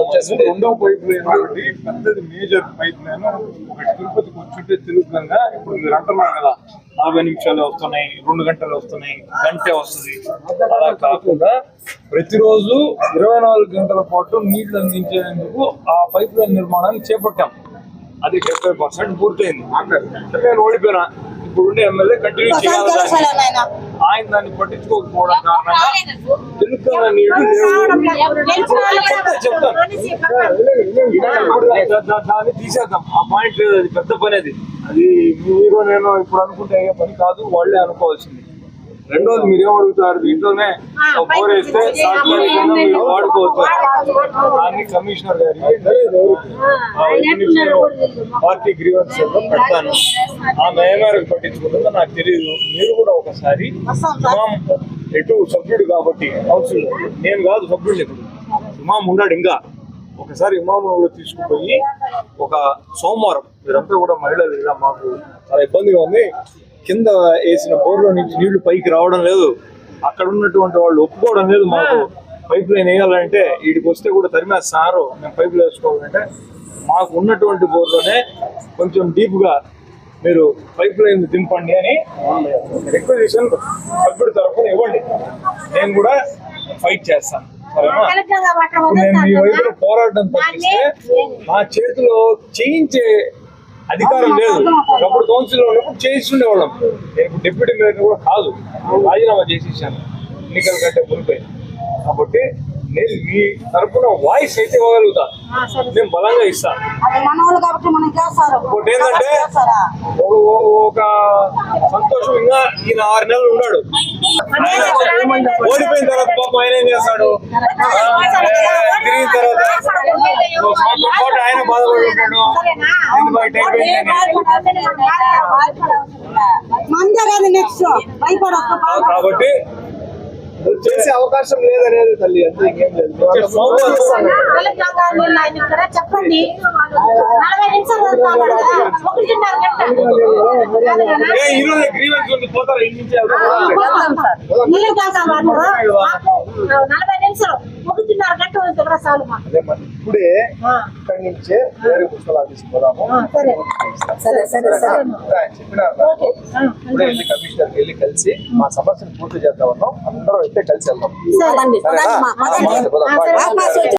వచ్చేసింది రెండో pipe line ఒకటి పెద్దది మేజర్ పైప్ లైన్ ఒకటి తిరుపతికి వచ్చుంటే తిరుగుతుండగా ఇప్పుడు మీరు అంటున్నారు కదా నలభై నిమిషాలు వస్తున్నాయి రెండు గంటలు వస్తున్నాయి గంటే వస్తుంది. అలా కాకుండా ప్రతిరోజు ఇరవై నాలుగు గంటల పాటు నీళ్ళు అందించేందుకు ఆ పైప్ లైన్ నిర్మాణాన్ని చేపట్టాం. అది డెబ్బై పర్సెంట్ పూర్తయింది. నేను ఓడిపోయినా. ఇప్పుడు ఉండే ఎమ్మెల్యే కంటిన్యూ చేయాలి. ఆయన దాన్ని పట్టించుకోకపోవడం కారణంగా తెలుగున్న నీళ్ళు దాన్ని తీసేద్దాం. ఆ పాయింట్ లేదు అది పెద్ద పని అది. అది మీరు నేను ఇప్పుడు అనుకుంటే అయ్యే పని కాదు వాళ్ళే అనుకోవాల్సింది. రెండోది మీరేం అడుగుతారు దీంట్లోనే బోర్ వేస్తే మీరు వాడుకోవచ్చు. దాన్ని కమిషనర్ గారికి పార్టీ గ్రీవెన్స్ పెడతాను. ఆ మేరకు పట్టించుకుంటుందో నాకు తెలియదు మీరు కూడా ఒకసారి ఎటు సభ్యుడు కాబట్టి కౌన్సిల్ నేను కాదు సభ్యుడు ఇప్పుడు ఇమాం ఉన్నాడు ఇంకా. ఒకసారి ఇమాం కూడా తీసుకుపోయి ఒక సోమవారం మీరంతా కూడా మహిళలు ఇలా మాకు చాలా ఇబ్బందిగా ఉంది. కింద వేసిన బోర్లో నుంచి నీళ్ళు పైకి రావడం లేదు. అక్కడ ఉన్నటువంటి వాళ్ళు ఒప్పుకోవడం లేదు మాకు. పైప్ లైన్ వేయాలంటే వీడికి వస్తే కూడా తరిమేస్తున్నారు మేము పైప్ లైన్ వేసుకోవాలంటే మాకు ఉన్నటువంటి బోర్లోనే కొంచెం డీప్గా మీరు పైప్ లైన్ దింపండి అని రిక్వజిషన్ సభ్యుడి తరఫున ఇవ్వండి. నేను కూడా ఫైట్ చేస్తాను నేను మీ వైపున పోరాటం తప్పిస్తే నా చేతిలో చేయించే అధికారం లేదు. ఒకప్పుడు కౌన్సిల్ ఉన్నప్పుడు చేయిస్తుండేవాళ్ళం నేను డిప్యూటీ మేయర్ కూడా కాదు రాజీనామా చేసేసాను. ఎన్నికల కంటే మునిపోయి కాబట్టి నేను మీ తరపున వాయిస్ అయితే ఇవ్వగలుగుతా నేను బలంగా చేస్తారు ఇంకోటి ఏంటంటే ఒక- సంతోషం ఇంకా ఈయన ఆరు నెలలు ఉన్నాడు ఓడిపోయిన తర్వాత పాపం ఆయన ఏం చేస్తాడు తిరిగిన తర్వాత సంవత్సరం పాటు ఆయన బాధపడి ఉంటాడు కాబట్టి చేసే అవకాశం లేదనేది తల్లి అంతే ఇంకేం లేదు. చెప్పండి. ఈరోజు గ్రీవెన్స్ ఉంది పోతారు? ఇంటి నలభై నిమిషాలు ఒకటిన్నర గంట ఉంది కదా చాలు మాకు. అదే మరి ఇప్పుడే ఇక్కడి నుంచే వేరే పుస్తకాలు ఆఫీస్కి పోదాము సరే. సరే సరే సరే. ఇంకా ఆయన చెప్పినారు. ఇప్పుడే వెళ్ళి కమిషనర్కి వెళ్ళి కలిసి మా సమస్యను పూర్తి చేద్దాం అన్నాం. అందరం అయితే కలిసి వెళ్దాం.